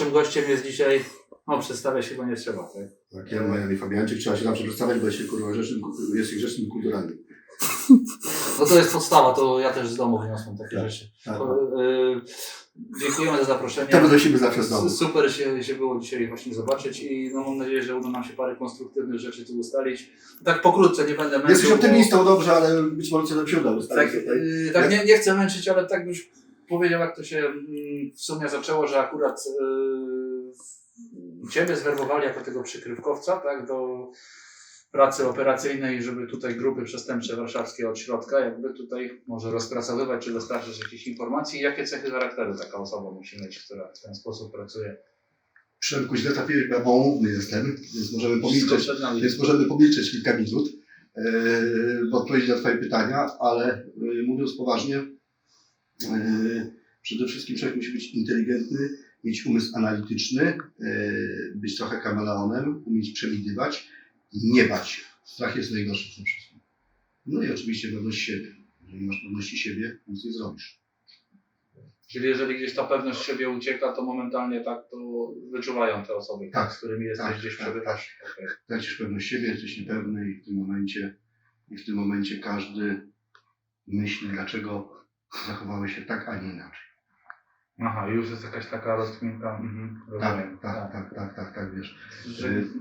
naszym gościem jest dzisiaj, no przedstawiać chyba nie trzeba, tak? Tak, ja Marian Fabiańczyk, trzeba się zawsze przedstawiać, bo jest się kurwa grzecznym, jest się grzecznym i kulturalnym. No to jest podstawa, to ja też z domu wniosłem takie Tak. rzeczy. Tak. To, y, dziękujemy za zaproszenie. To wynosimy zawsze z domu. Super się, się było dzisiaj właśnie zobaczyć i no mam nadzieję, że uda nam się parę konstruktywnych rzeczy tu ustalić. Tak pokrótce, nie będę męczył. Jesteś bo- optymistą, dobrze, ale być może nam się uda Tak, ustalić tutaj. yy, tak nie, nie chcę męczyć, ale tak byś powiedział, jak to się mm, w sumie zaczęło, że akurat yy, Ciebie zwerbowali jako tego przykrywkowca, tak, do pracy operacyjnej, żeby tutaj grupy przestępcze warszawskie od środka, jakby tutaj może rozpracowywać, czy dostarczyć jakichś informacji. Jakie cechy charakteru taka osoba musi mieć, która w ten sposób pracuje? Przemku, źle trafiłeś, bo ja małomówny jestem, więc możemy pomilczeć, więc możemy pomilczeć kilka minut e, w odpowiedzi na Twoje pytania, ale e, mówiąc poważnie, przede wszystkim człowiek musi być inteligentny, mieć umysł analityczny, e, być trochę kameleonem, umieć przewidywać i nie bać się. Strach jest najgorszy w tym wszystkim. No i oczywiście pewność siebie. Jeżeli masz pewności siebie, nic nie zrobisz. Czyli jeżeli gdzieś ta pewność siebie ucieka, to momentalnie tak to wyczuwają te osoby, Tak, z którymi jesteś tak, gdzieś tak, przebywasz. Okej. tracisz pewność siebie, jesteś niepewny i w tym momencie, i w tym momencie każdy myśli, dlaczego zachowałeś się tak, a nie inaczej. Aha, już jest jakaś taka rozkminka. Mhm, rozumiem. Tak, tak, tak, tak, tak, tak, wiesz.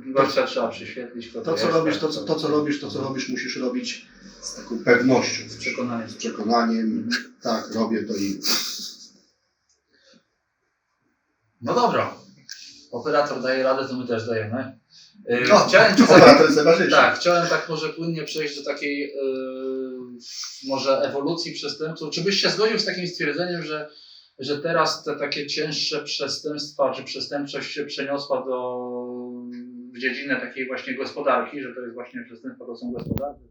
Gościa trzeba przyświetlić. Kto To, co jest, robisz, tak, to, co- to, co robisz, to, co robisz, musisz robić z taką pewnością, Z przekonaniem. z przekonaniem, tak, robię to i No dobra. Operator daje radę, to my też dajemy. Yy, no, chciałem to jest. Tak, chciałem tak może płynnie przejść do takiej yy, może ewolucji przestępców. Czy byś się zgodził z takim stwierdzeniem, że, że teraz te takie cięższe przestępstwa, czy przestępczość się przeniosła do w dziedzinę takiej właśnie gospodarki, że to jest właśnie przestępstwa, to są gospodarcze,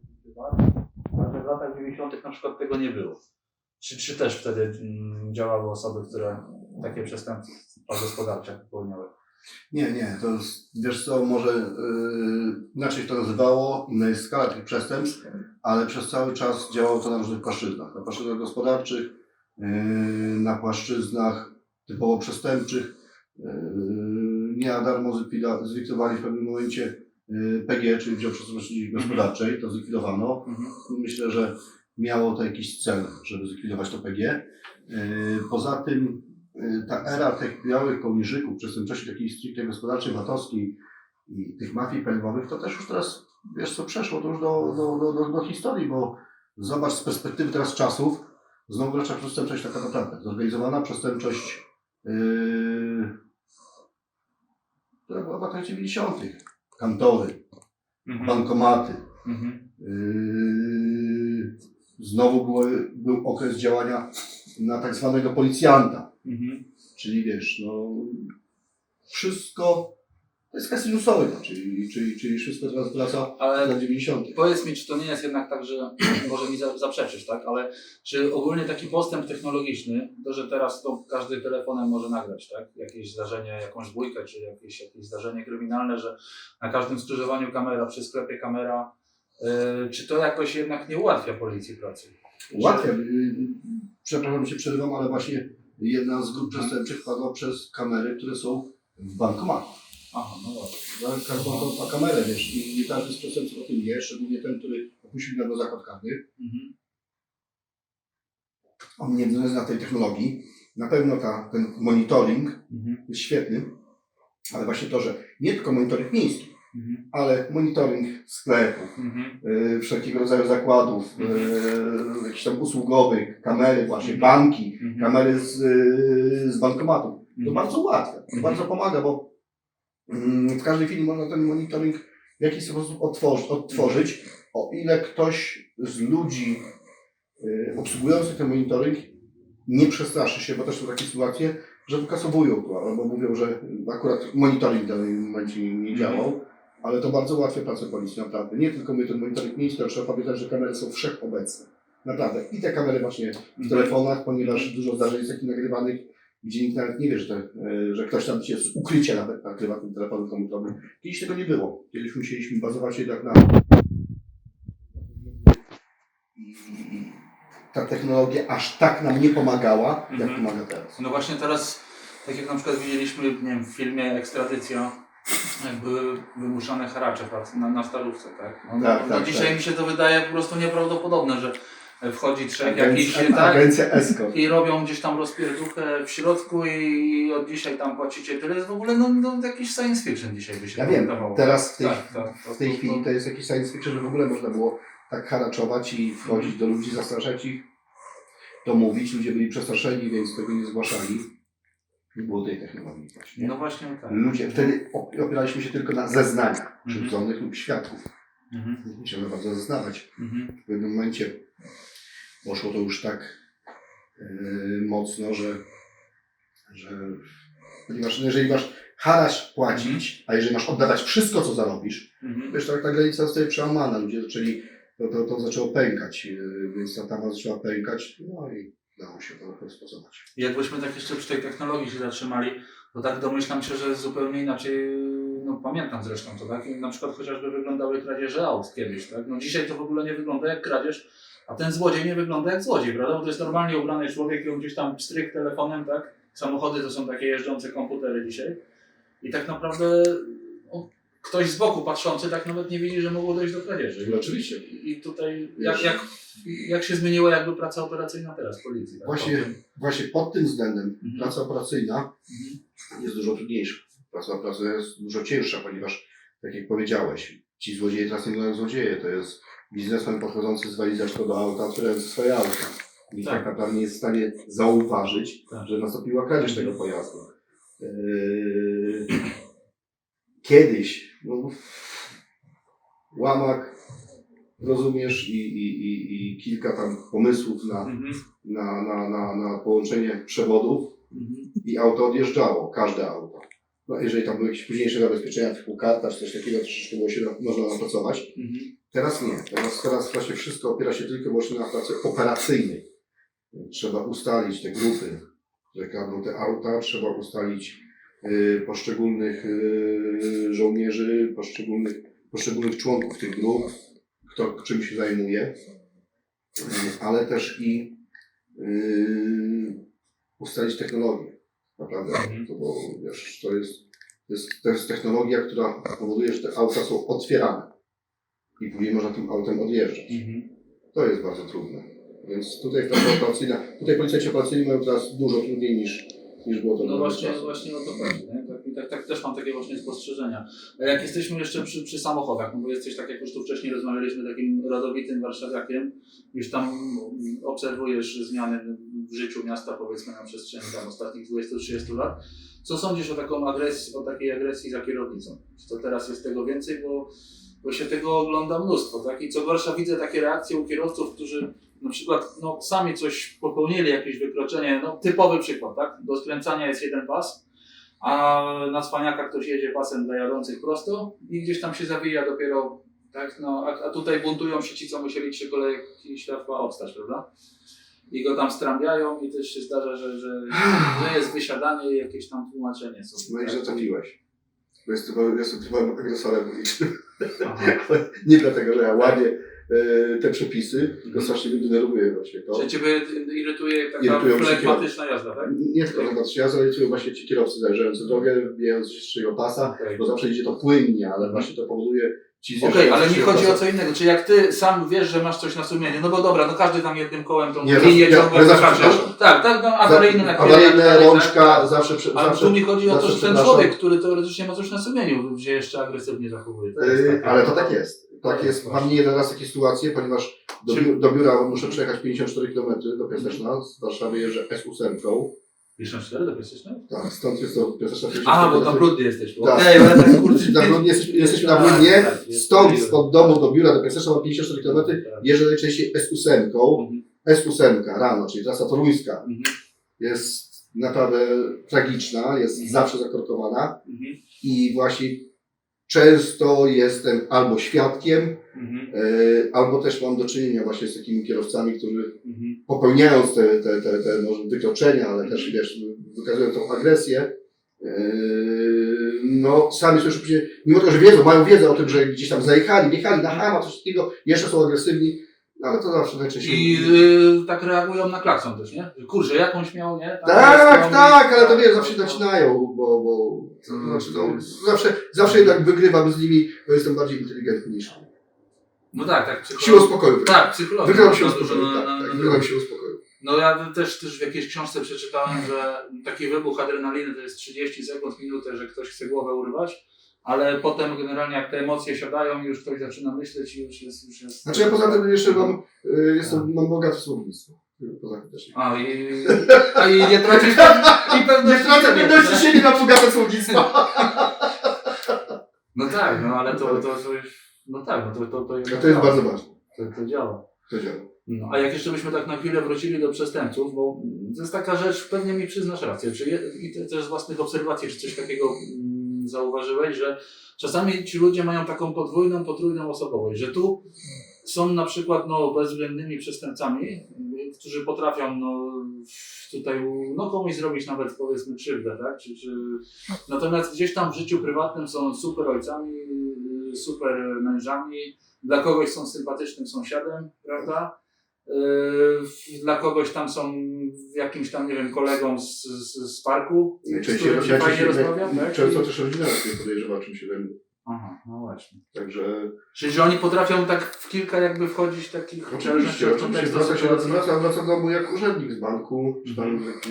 a że w latach 90. na przykład tego nie było. Czy, czy też wtedy mm, działały osoby, które takie przestępstwa gospodarcze popełniały? Nie, nie, to jest, wiesz co, może yy, inaczej to nazywało, inna jest skala tych przestępstw, ale przez cały czas działało to na różnych płaszczyznach. Na płaszczyznach gospodarczych, yy, na płaszczyznach typowo przestępczych. Yy, nie na darmo zlikwido- zlikwidowali w pewnym momencie yy, PG, czyli Wydział Przestępczości Gospodarczej, to zlikwidowano. Mhm. Myślę, że miało to jakiś cel, żeby zlikwidować to PG. Yy, Poza tym ta era tych białych kołnierzyków, przestępczości takiej stricte gospodarczej, VAT-owskiej i tych mafii paliwowych, to też już teraz, wiesz co, przeszło to już do, do, do, do, do historii, bo zobacz z perspektywy teraz czasów, znowu wraca przestępczość taka naprawdę, zorganizowana przestępczość, yy, która była w latach 90. Kantory, Mhm. bankomaty, Mhm. Yy, Znowu były, był okres działania na tak zwanego policjanta, Mhm. czyli wiesz, no wszystko to jest kasinusowe, czyli, czyli, czyli wszystko teraz wraca Ale na 90. Powiedz mi, czy to nie jest jednak tak, że może mi za- zaprzeczysz, tak? Ale czy ogólnie taki postęp technologiczny, to że teraz to każdy telefonem może nagrać, tak? Jakieś zdarzenie, jakąś bójkę, czy jakieś, jakieś zdarzenie kryminalne, że na każdym skrzyżowaniu kamera, przy sklepie kamera, yy, czy to jakoś jednak nie ułatwia policji pracy? Ułatwia, yy, przepraszam, że się przerywam, ale właśnie jedna z grup przestępczych padła przez kamery, które są w bankomacie. Aha, no dobra. Każdy ma ma kamerę, wiesz, i nie każdy z przestępców o tym wie, szczególnie ten, który opuścił niedawno zakład karny. Mhm. On nie zna tej technologii. Na pewno ta, ten monitoring Mhm. jest świetny, ale właśnie to, że nie tylko monitoring miejski, Mhm. ale monitoring sklepów, Mhm. yy, wszelkiego rodzaju zakładów, yy, jakichś tam usługowych, kamery właśnie, banki, Mhm. kamery z, yy, z bankomatów. To Mhm. bardzo ułatwia, to Mhm. bardzo pomaga, bo mm, w każdej chwili można ten monitoring w jakiś sposób otworzyć, odtworzyć, o ile ktoś z ludzi obsługujących ten monitoring nie przestraszy się, bo też są takie sytuacje, że wykasowują to, albo mówią, że akurat monitoring w danym momencie nie działał, ale to bardzo ułatwia pracę policji, naprawdę. Nie tylko my ten monitoring miejski, ale trzeba pamiętać, że kamery są wszechobecne. Naprawdę. I te kamery właśnie w telefonach, ponieważ dużo zdarzeń jest takich nagrywanych, gdzie nikt nawet nie wie, że, te, e, że ktoś tam się z ukrycia nawet nagrywa tym telefonem komórkowym. Kiedyś tego nie było. Kiedyś musieliśmy bazować jednak na... I ta technologia aż tak nam nie pomagała, jak Mhm. pomaga teraz. No właśnie teraz tak jak na przykład widzieliśmy nie wiem, w filmie Ekstradycja, były wymuszane haracze na, na starówce, tak? No, Tak, no, tak, dzisiaj tak. mi się to wydaje po prostu nieprawdopodobne, że wchodzi trzech jakichś, tak? I robią gdzieś tam rozpierduchę w środku i od dzisiaj tam płacicie tyle. Jest w ogóle no, no, jakiś science fiction dzisiaj by się Ja wiem, teraz w tej, Tak, tak, to- w tej to- chwili to jest jakiś science fiction, że w ogóle można było tak haraczować i wchodzić do ludzi, zastraszać ich, to mówić. Ludzie byli przestraszeni, więc tego nie zgłaszali. Nie było tej technologii właśnie. No właśnie tak. Ludzie, wtedy op- opieraliśmy się tylko na zeznaniach Mhm. krzywdzonych lub świadków. Mhm, Musiałem bardzo zeznawać. mhm, W pewnym momencie poszło to już tak yy, mocno, że, że ponieważ no jeżeli masz haracz płacić, a jeżeli masz oddawać wszystko, co zarobisz, mhm. wiesz, tak ta granica zostaje przełamana. Ludzie zaczęli, to, to, to zaczęło pękać, yy, więc ta tama zaczęła pękać, no i dało się to rozpoznawać. I Jakbyśmy tak jeszcze przy tej technologii się zatrzymali, to tak domyślam się, że zupełnie inaczej, no pamiętam zresztą to, tak? Na przykład chociażby wyglądały kradzieże aut kiedyś, tak? No dzisiaj to w ogóle nie wygląda jak kradzież, a ten złodziej nie wygląda jak złodziej, prawda? Bo to jest normalnie ubrany człowiek i on gdzieś tam stryk telefonem, tak? Samochody to są takie jeżdżące komputery dzisiaj. I tak naprawdę ktoś z boku patrzący tak nawet nie widzi, że mogło dojść do kradzieży. No oczywiście. I i tutaj jak, jak, jak się zmieniła jakby praca operacyjna teraz policji? Tak? Właśnie, Po tym- właśnie pod tym względem Mhm. praca operacyjna Mhm. jest dużo trudniejsza. Praca operacyjna jest dużo cięższa, ponieważ, tak jak powiedziałeś, ci złodzieje teraz nie wyglądają złodzieje. To jest biznesmen podchodzący z walizeczką do auta, otwierający swoje auto. I tak. Tak. naprawdę nie jest w stanie zauważyć, Tak. że nastąpiła kradzież tego pojazdu. Yy, Kiedyś, no, łamak, rozumiesz, i, i, i, i kilka tam pomysłów na, Mhm. na, na, na, na połączenie przewodów, Mhm. i auto odjeżdżało, każde auto. No, jeżeli tam były jakieś późniejsze zabezpieczenia typu karta czy coś takiego, troszeczkę było się na, można napracować. Mhm. Teraz nie. Teraz, teraz właśnie wszystko opiera się tylko i wyłącznie na pracy operacyjnej. Trzeba ustalić te grupy, które kradną te auta, trzeba ustalić poszczególnych y, żołnierzy, poszczególnych, poszczególnych członków tych grup, kto czym się zajmuje, y, ale też i y, ustalić technologię. Naprawdę, Mhm. to, bo wiesz, to jest, to, jest, to jest technologia, która powoduje, że te auta są otwierane i później można tym autem odjeżdżać. Mhm. To jest bardzo trudne. Więc tutaj praca operacyjna, tutaj policjanci operacyjni mają teraz dużo trudniej niż, niż było to No właśnie, czasu. właśnie o to chodzi. Tak, tak, tak też mam takie właśnie spostrzeżenia. A jak jesteśmy jeszcze przy, przy samochodach, no bo jesteś tak jak już tu wcześniej rozmawialiśmy, takim rodowitym warszawiakiem, już tam obserwujesz zmiany w życiu miasta powiedzmy na przestrzeni tam ostatnich 20-30 lat. Co sądzisz o, taką agresji, o takiej agresji za kierownicą? Czy to teraz jest tego więcej, bo, bo się tego ogląda mnóstwo, tak? I co gorsza widzę takie reakcje u kierowców, którzy na przykład no, sami coś popełnili, jakieś wykroczenie, no typowy przykład, tak? Do skręcania jest jeden pas, a na cwaniaka ktoś jedzie pasem dla jadących prosto i gdzieś tam się zawija dopiero, tak? No, a, a tutaj buntują się ci, co musieli trzy kolejki światła obstać, prawda? I go tam strambiają i też się zdarza, że, że, że jest wysiadanie i jakieś tam tłumaczenie są. No i że trafiłeś. Bo jest typowo- jestem typowym agresorem. Nie dlatego, że ja łamię e, te przepisy, tylko strasznie mnie denerwuje właśnie to. Że Ciebie irytuje taka Irytują flegmatyczna jazda, tak? Nie tylko, że znaczy ja zaliczyłem właśnie ci kierowcy zajeżdżający drogę, wbijając się z trzeciego pasa, Okej. bo zawsze idzie to płynnie, ale właśnie to powoduje ci Okej, zjeżdżający ale mi trzeciego chodzi o co innego. Czy jak ty sam wiesz, że masz coś na sumieniu, no bo dobra, no każdy tam jednym kołem tą Nie, linię ciągle ja. Tak, tak, no awaryjne na Awaryjne, tak, rączka, tak, zawsze, prze- Ale zawsze tu mi chodzi o to, że ten człowiek, który teoretycznie ma coś na sumieniu, się jeszcze agresywnie zachowuje. To Yy, ale to tak jest. Tak Tak, jest. Mam nie jeden raz takie sytuacje, ponieważ do, Czy- biu- do biura muszę przejechać 54 km do Piaseczna. Z Warszawy jeżdżę S8. 54 do Piasecznej? Tak, stąd jest to Piaseczna 54 A, bo km. tam brudny jesteś. Tak. Okej, ale tak kurczę. Na Brudnie jesteśmy, jesteśmy na Tak, Brudnie, tak, stąd spod domu do biura do Piaseczna mam 54 km. Tak. Jeżdżę najczęściej S8. Mhm, S8 rano, czyli trasa toruńska. mhm, Jest naprawdę tragiczna, jest Mhm. zawsze zakorkowana i właśnie często jestem albo świadkiem, mhm, e, albo też mam do czynienia właśnie z takimi kierowcami, którzy mhm. popełniając te, te, te, te może wykroczenia, ale też wiesz, wykazują tą agresję, e, no sami już później, mimo tego, że wiedzą, mają wiedzę o tym, że gdzieś tam zajechali, wjechali na hama, coś takiego, jeszcze są agresywni, Ale to zawsze najczęściej. I y, tak reagują na klakson też, nie? Kurczę, jakąś miał, nie? Tam Tak, jest, tak, no, ale to wiesz, no, zawsze no. zaczynają, bo, bo to Mm, znaczy, to no, zawsze, zawsze jednak wygrywam z nimi, bo jestem bardziej inteligentny niż oni. No tak, tak. psycholo- Siłą spokoju. Tak, psychologia. Wygrywam siłą Bardzo spokoju, dużo tak, na- na- tak, siłą spokoju. No ja też, też w jakiejś książce przeczytałem, że taki wybuch adrenaliny to jest 30 sekund, minutę, że ktoś chce głowę urwać, ale potem generalnie jak te emocje siadają, już ktoś zaczyna myśleć i już jest... Już jest Znaczy ja poza tym jeszcze mam, y, jestem, mam słownictwo. Tym też nie. A i, a i nie tracisz i pewności Nie tracę pewności tak? siebie na bogate słownictwo. No tak, no ale to, to, to już, no tak, no to, to, to, to jest bardzo ważne. to, to działa. To działa. No, a jak jeszcze byśmy tak na chwilę wrócili do przestępców, bo to jest taka rzecz, pewnie mi przyznasz rację, czy je, i te, też z własnych obserwacji, czy coś takiego mm, zauważyłeś, że czasami ci ludzie mają taką podwójną, potrójną osobowość, że tu są na przykład no, bezwzględnymi przestępcami, którzy potrafią no, tutaj no, komuś zrobić nawet powiedzmy krzywdę, tak? Czy, czy... Natomiast gdzieś tam w życiu prywatnym są super ojcami, y, super mężami, dla kogoś są sympatycznym sąsiadem, prawda? Yy, dla kogoś tam są jakimś tam, nie wiem, kolegą z, z, z parku, z którym się fajnie rozmawia, tak? Często też rodzina nas nie podejrzewa czym się zajmuje. Aha, no właśnie. Także Czyli, że oni potrafią tak w kilka jakby wchodzić takich oczywiście, oczywiście kontekstów wraca się sytuacji. wraca, wraca do domu jak urzędnik z banku, czy tam taki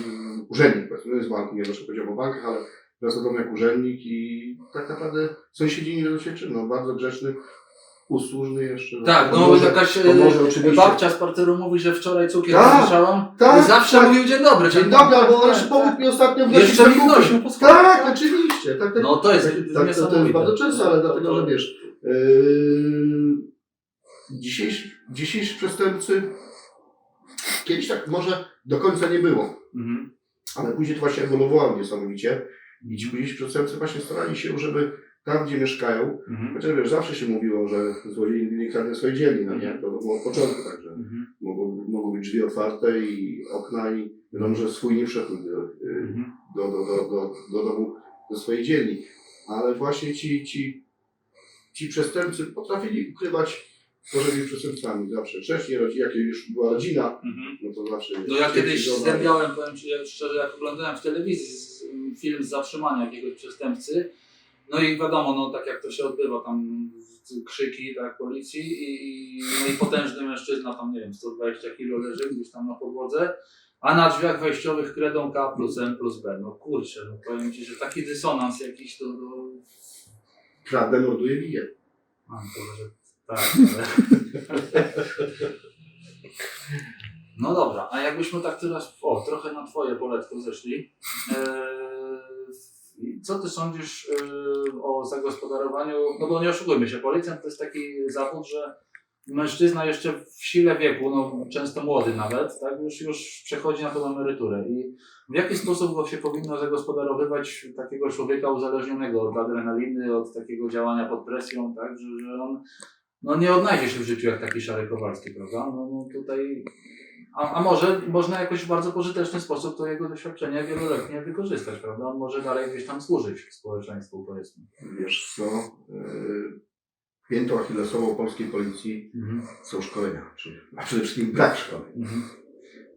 urzędnik powiedzmy, nie z banku, nie zawsze powiedział o bankach, ale wraca do domu jak urzędnik i tak naprawdę sąsiedzi nie wiedzą się czym, no bardzo grzeczny, usłużny jeszcze. Tak, no Pomoże- jakaś e, pomoże oczywiście. babcia z parteru mówi, że wczoraj cukier Tak, słyszałam tak, i zawsze tak. mówił dzień dobry. Dzień tak, dobry, tak, albo tak, jeszcze pomógł mi ostatnio tak. wnosić Jeszcze mi wnosił po schodach, Tak, oczywiście. Tak, tak, No to jest tak, tak, to, jest bardzo często, ale dlatego, to- że wiesz, yy, dzisiejsi, dzisiejsi przestępcy, kiedyś tak może do końca nie było, Mhm. ale później to właśnie ewoluowało niesamowicie i ci dzisiejsi przestępcy właśnie starali się, żeby tam, gdzie mieszkają, Mhm. chociaż wiesz, zawsze się mówiło, że złodziej nigdy nie kradnie swojej dzielni, no nie, to było od początku, także Mhm. mogą, mogą być drzwi otwarte i okna i wiadomo, że swój nie wszedł yy, Mhm. do, do, do, do, do domu ze swojej dzielni. Ale właśnie ci, ci, ci przestępcy potrafili ukrywać tworzeni przestępcami zawsze. Wcześniej, jak już była rodzina, Mhm. no to zawsze... No ja kiedyś zdębiałem, powiem Ci szczerze, jak oglądałem w telewizji film z zatrzymania jakiegoś przestępcy, no i wiadomo, no tak jak to się odbywa, tam krzyki tak, policji i, no i potężny mężczyzna, tam nie wiem, 120 kilo leży gdzieś tam na podłodze, a na drzwiach wejściowych kredą K plus M plus B. No kurczę, no powiem Ci, że taki dysonans jakiś to... to... Kradnę, morduje, bije. A, to może tak, ale... No dobra, a jakbyśmy tak teraz, o, trochę na Twoje poletko zeszli. Eee, co Ty sądzisz eee, o zagospodarowaniu, no bo nie oszukujmy się, policjant to jest taki zawód, że mężczyzna jeszcze w sile wieku, no często młody nawet, tak, już, już przechodzi na tą emeryturę i w jaki sposób go się powinno zagospodarowywać takiego człowieka uzależnionego od adrenaliny, od takiego działania pod presją, tak, że, że on no, nie odnajdzie się w życiu jak taki Szary Kowalski, prawda? No, no tutaj, a, a może można jakoś w bardzo pożyteczny sposób to jego doświadczenie wieloletnie wykorzystać, prawda? On może dalej gdzieś tam służyć społeczeństwu, powiedzmy. Wiesz co, yy, piętą achillesową polskiej policji Mhm. są szkolenia. A przede wszystkim brak szkoleń. Mhm.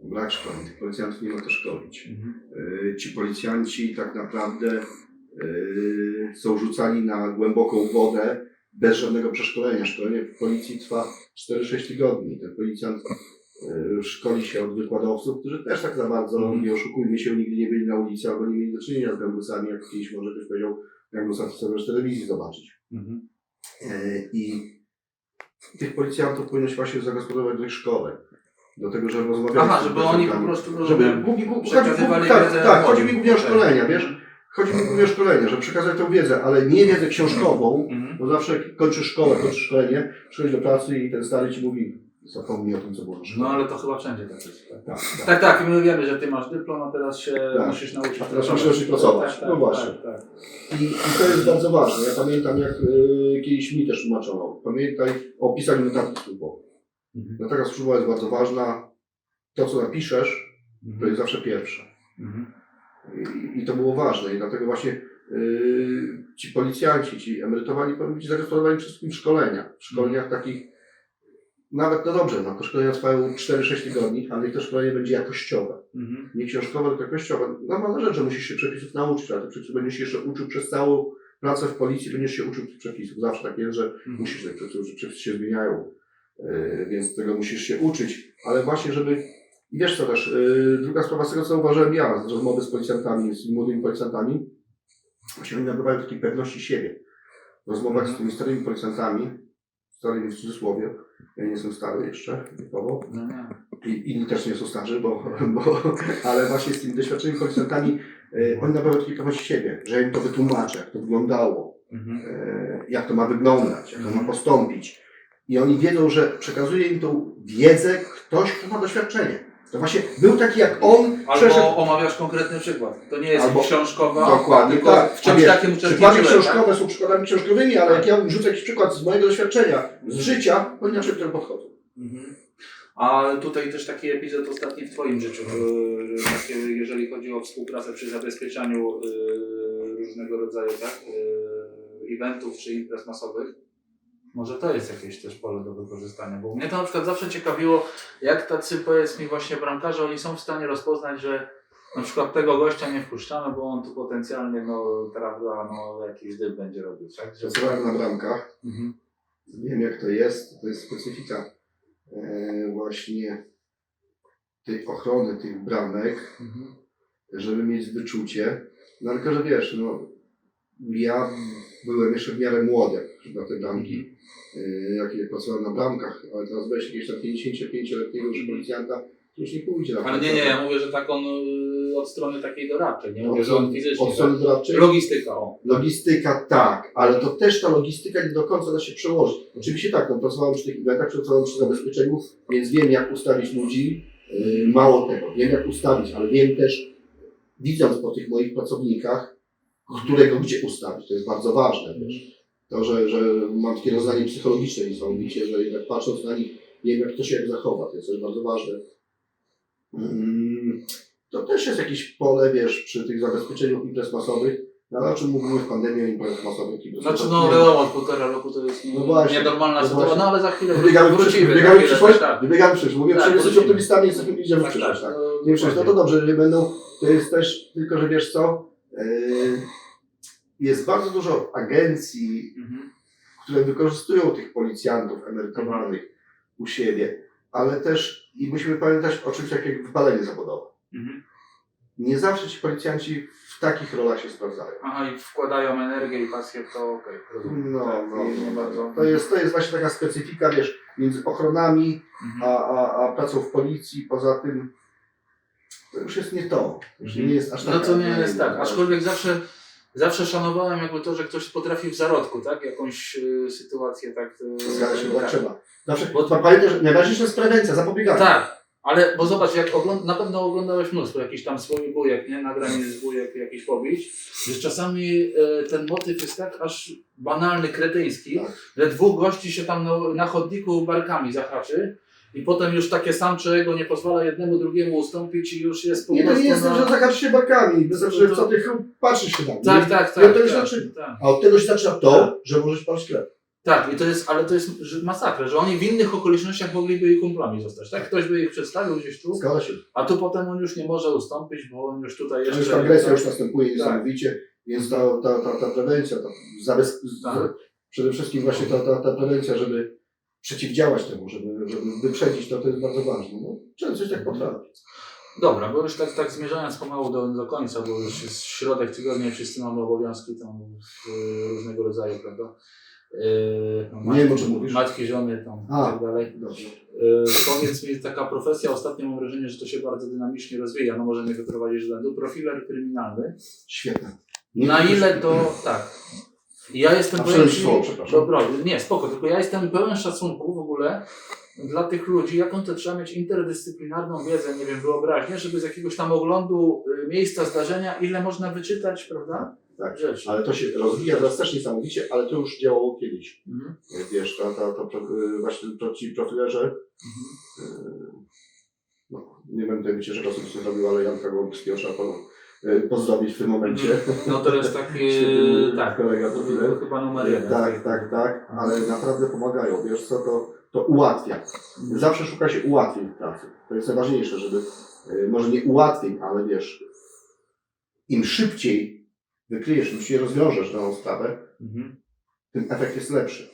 Brak szkoleń. Tych policjantów nie ma to szkolić. Mhm. Y, ci policjanci tak naprawdę y, są rzucani na głęboką wodę bez żadnego przeszkolenia. Szkolenie w policji trwa 4-6 tygodni. Ten policjant szkoli się od wykładowców, którzy też tak za bardzo, Mhm. nie oszukujmy się, nigdy nie byli na ulicy albo nie mieli do czynienia z gangusami, jak kiedyś może ktoś powiedział, gangusa sobie w telewizji zobaczyć. Y, I tych policjantów powinno właśnie zagospodarować do ich szkoleń. Do tego, żeby rozmawiać Aha, żeby oni po prostu Żeby głównie, głównie, chodzi, przekazywali tak, wiedzę tak, chodzi mi głównie o szkolenia, wiesz? Chodzi mi głównie o szkolenie, żeby przekazać tę wiedzę, ale nie wiedzę książkową, Mhm. bo zawsze kończysz szkołę, kończysz szkolenie, przychodzisz do pracy i ten stary ci mówi, zapomnij o tym, co było na szkole. No ale to chyba wszędzie tak jest. Tak, tak, tak. tak, tak. i my wiemy, że Ty masz dyplom, a teraz się Tak. musisz nauczyć teraz musisz nauczyć pracować. Tak, tak, No właśnie. I, I to jest bardzo ważne. Ja pamiętam, jak y, kiedyś mi też tłumaczono. Pamiętaj o pisaniu notatki służbowej. Mhm. Notatka służbowa jest bardzo ważna. To, co napiszesz, to Mhm. jest zawsze pierwsze. Mhm. I, I to było ważne i dlatego właśnie yy, ci policjanci, ci emerytowani powinni być przede wszystkim w szkoleniach. W szkoleniach takich nawet, no dobrze, no szkolenia trwają 4-6 tygodni, ale niech to szkolenie będzie jakościowe. Mhm. Nie książkowe, tylko jakościowe. Normalna rzecz, że musisz się przepisów nauczyć, ale przecież będziesz się jeszcze uczył przez całą pracę w policji, będziesz się uczył tych przepisów. Zawsze tak jest, że Mhm. musisz tych przepisów, że przepisy się zmieniają, yy, więc tego musisz się uczyć, ale właśnie, żeby i wiesz co też, yy, druga sprawa z tego, co uważałem ja, z rozmowy z policjantami, z młodymi policjantami, właśnie oni nabywają takiej pewności siebie. W rozmowach z tymi starymi policjantami, starymi w cudzysłowie, ja nie jestem stary jeszcze, wiekowo, No nie. i inni też nie są starzy, bo, bo ale właśnie z tymi doświadczonymi policjantami, yy, oni nabywają takiej pewności siebie, że im to wytłumaczę, jak to wyglądało, Mhm. e, jak to ma wyglądać, jak to ma postąpić. I oni wiedzą, że przekazuje im tą wiedzę ktoś, kto ma doświadczenie. To właśnie był taki jak on, przeszedł. Albo omawiasz konkretny przykład. To nie jest Albo- książkowa, Dokładnie tylko tak. w A czymś wiesz, takim Przykłady uczestniczyłem, tak? książkowe są przykładami książkowymi, ale jak ja rzucę jakiś przykład z mojego doświadczenia, z życia, oni inaczej do tego podchodzą. Mhm. A tutaj też taki epizod ostatni w Twoim życiu, yy, takie, jeżeli chodzi o współpracę przy zabezpieczaniu yy, różnego rodzaju tak, yy, eventów czy imprez masowych. Może to jest jakieś też pole do wykorzystania, bo mnie to na przykład zawsze ciekawiło, jak tacy powiedz mi właśnie bramkarze, oni są w stanie rozpoznać, że na przykład tego gościa nie wpuszczamy, bo on tu potencjalnie, no, prawda, no, jakiś dyb będzie robił, tak? Że... Pracowałem na bramkach, Mhm. wiem jak to jest, to jest specyfika e, właśnie tej ochrony tych bramek, Mhm. żeby mieć wyczucie. No tylko, że wiesz, no ja byłem jeszcze w miarę młody na te bramki, yy, jak jak pracowałem na bramkach, ale teraz weź jakiegoś tam 55-letniego już policjanta, to już nie pójdzie na Ale nie, nie, ja mówię, że tak on y, od strony takiej doradczej, nie mówię, że on strony- fizycznie. Od strony tak? doradczej. Logistyka, o. Logistyka tak, ale to też ta logistyka nie do końca da się przełożyć. Oczywiście tak, no, pracowałem przy tych eventach, pracowałem przy zabezpieczeniu, więc wiem jak ustawić ludzi. Yy, mało tego, wiem jak ustawić, ale wiem też, widząc po tych moich pracownikach, którego gdzie ustawić. To jest bardzo ważne. Wiesz. To, że, że mam takie rozdanie psychologiczne niesamowicie, że jednak patrząc na nich, wiem jak to się jak zachowa. To jest też bardzo ważne. Mm, To też jest jakieś pole, wiesz, przy tych zabezpieczeniu imprez masowych, no, ale o czym mówimy w pandemii o imprezach masowych? Znaczy, no wiadomo, od półtora roku to jest No właśnie, nienormalna no sytuacja, no ale za chwilę Wybiegamy w wrócimy. przyszłość, wybiegamy w chwilę, przyszłość, tak, wybiegamy w przyszłość. Mówię, Tak, że jesteśmy optymistami, jesteśmy, idziemy w tak, przyszłość. tak, Tak. no, Nie przyszłość. No to dobrze, że będą, to jest też, tylko że wiesz co, yy, jest bardzo dużo agencji, Mhm. które wykorzystują tych policjantów emerytowanych u siebie, ale też i musimy pamiętać o czymś takim jak wypalenie zawodowe. Mhm. Nie zawsze ci policjanci w takich rolach się sprawdzają. Aha, i wkładają energię i pasję w to, okej, rozumiem. No, tak, no, nie no, bardzo. To, jest, to jest właśnie taka specyfika, wiesz, między ochronami Mhm. a, a, a pracą w policji. Poza tym to już jest nie to. To już nie jest aż tak. No to nie jest tak, aczkolwiek zawsze, zawsze szanowałem jakby to, że ktoś potrafi w zarodku, tak, jakąś y, sytuację tak... y, Zgadza się, tak trzeba. Zawsze, Bo- bo, pamiętaj, że najważniejsza jest prewencja, zapobieganie. Tak, ale bo zobacz, jak ogląd- na pewno oglądałeś mnóstwo jakichś tam swoich bujek, nie? Nagranie z bujek, jakichś pobić, że czasami e, ten motyw jest tak aż banalny, kretyński, Tak. że dwóch gości się tam na, na chodniku barkami zahaczy i potem już takie samcze ego nie pozwala jednemu drugiemu ustąpić i już jest po Nie, to prostu nie jest na... to, że zakaż się barkami. Wystarczy, że To- co ty patrzysz się mnie. Tak, tak, I tak. od tego się tak, tak. A od tego się zaczyna to, że możesz palić chleb. Tak, i to jest, ale to jest masakra, że oni w innych okolicznościach mogliby ich kumplami zostać, tak? Ktoś by ich przedstawił gdzieś tu, a tu potem on już nie może ustąpić, bo on już tutaj jeszcze... już ta agresja już następuje Tak. niesamowicie, więc ta, ta, ta, ta prewencja, ta zabez... Tak. przede wszystkim właśnie ta, ta, ta prewencja, żeby przeciwdziałać temu, żeby, żeby wyprzedzić to, to jest bardzo ważne. No, trzeba coś tak potrafić. Dobra, bo już tak, tak zmierzając pomału do, do końca, bo już jest środek tygodnia i wszyscy mamy obowiązki tam y, różnego rodzaju, prawda? Yy, no, Nie wiem, o czym mówisz. Matki, żony tam A. i tak dalej. Dobrze. Yy, powiedz mi, taka profesja, ostatnio mam wrażenie, że to się bardzo dynamicznie rozwija, no może mnie wyprowadzić z błędu. Profiler kryminalny. Świetne. Na ile to, tak. Ja jestem A słowo, przepraszam. Dobra, nie, spoko, tylko ja jestem pełen szacunku w ogóle dla tych ludzi, jaką to trzeba mieć interdyscyplinarną wiedzę, nie wiem, wyobraźnię, żeby z jakiegoś tam oglądu y, miejsca zdarzenia, ile można wyczytać, prawda? Tak. Rzeczy. Ale to się rozwija teraz też niesamowicie, ale to już działało kiedyś. Mhm. Wiesz, ta, ta, pro- y, właśnie to ci profilerzy, Mhm. y, no, nie będę wycieczek osobistych robił, ale Janka Głębskiego szarpanu y, pozdrowić w tym momencie. No to jest taki, tak, kolega to chyba numer jeden. Tak, tak, tak, ale naprawdę pomagają. Wiesz co, to, to ułatwia. Zawsze szuka się ułatwień w pracy. To jest najważniejsze, żeby, y, może nie ułatwień, ale wiesz, im szybciej wykryjesz, im szybciej rozwiążesz daną sprawę, Mhm. tym efekt jest lepszy.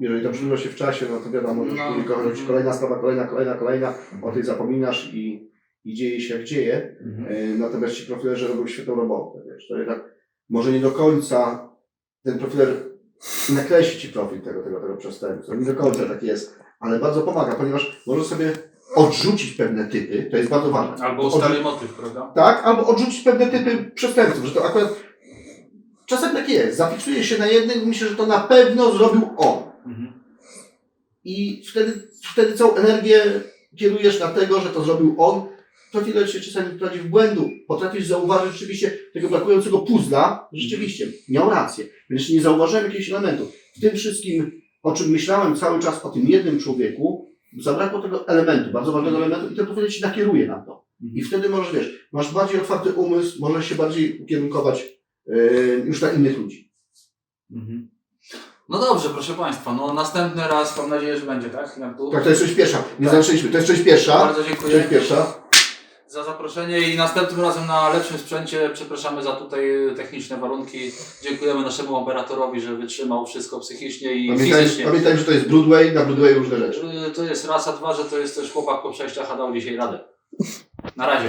Jeżeli to przyjmie się w czasie, no to wiadomo, No. ci kolejna sprawa, kolejna, kolejna, kolejna, o tej zapominasz i, i dzieje się jak dzieje. Mhm. E, Natomiast ci profilerzy robią świetną robotę. Wiesz, to jednak może nie do końca ten profiler nakreśli ci profil tego, tego, tego przestępcy. Nie do końca tak jest, ale bardzo pomaga, ponieważ może sobie odrzucić pewne typy, to jest bardzo ważne. Albo Odrzu- ustali motyw, prawda? tak, albo odrzucić pewne typy przestępców, że to akurat czasem tak jest. Zafiksuje się na jednym i myślę, że to na pewno zrobił on. Mhm. I wtedy, wtedy całą energię kierujesz na tego, że to zrobił on. Profiler się czasami wprowadzi w błędu. Potrafisz zauważyć rzeczywiście tego brakującego puzla. Rzeczywiście, miał rację. Więc nie zauważyłem jakiegoś elementu. W tym wszystkim, o czym myślałem cały czas o tym jednym człowieku, zabrakło tego elementu, bardzo ważnego elementu i ten profiler ci nakieruje na to. I wtedy możesz, wiesz, masz bardziej otwarty umysł, możesz się bardziej ukierunkować yy, już na innych ludzi. Mhm. No dobrze, proszę Państwa, no następny raz mam nadzieję, że będzie, tak? Tu? Tak, to jest część pierwsza. Nie Tak. zaczęliśmy. To jest część pierwsza. Bardzo dziękuję Część pierwsza. Za zaproszenie i następnym razem na lepszym sprzęcie. Przepraszamy za tutaj techniczne warunki. Dziękujemy naszemu operatorowi, że wytrzymał wszystko psychicznie i Pamiętaj, fizycznie. pamiętaj, że to jest Broadway, na Broadway różne rzeczy. Y, To jest raz, a dwa, że to jest też chłopak po przejściach, a dał dzisiaj radę. Na razie.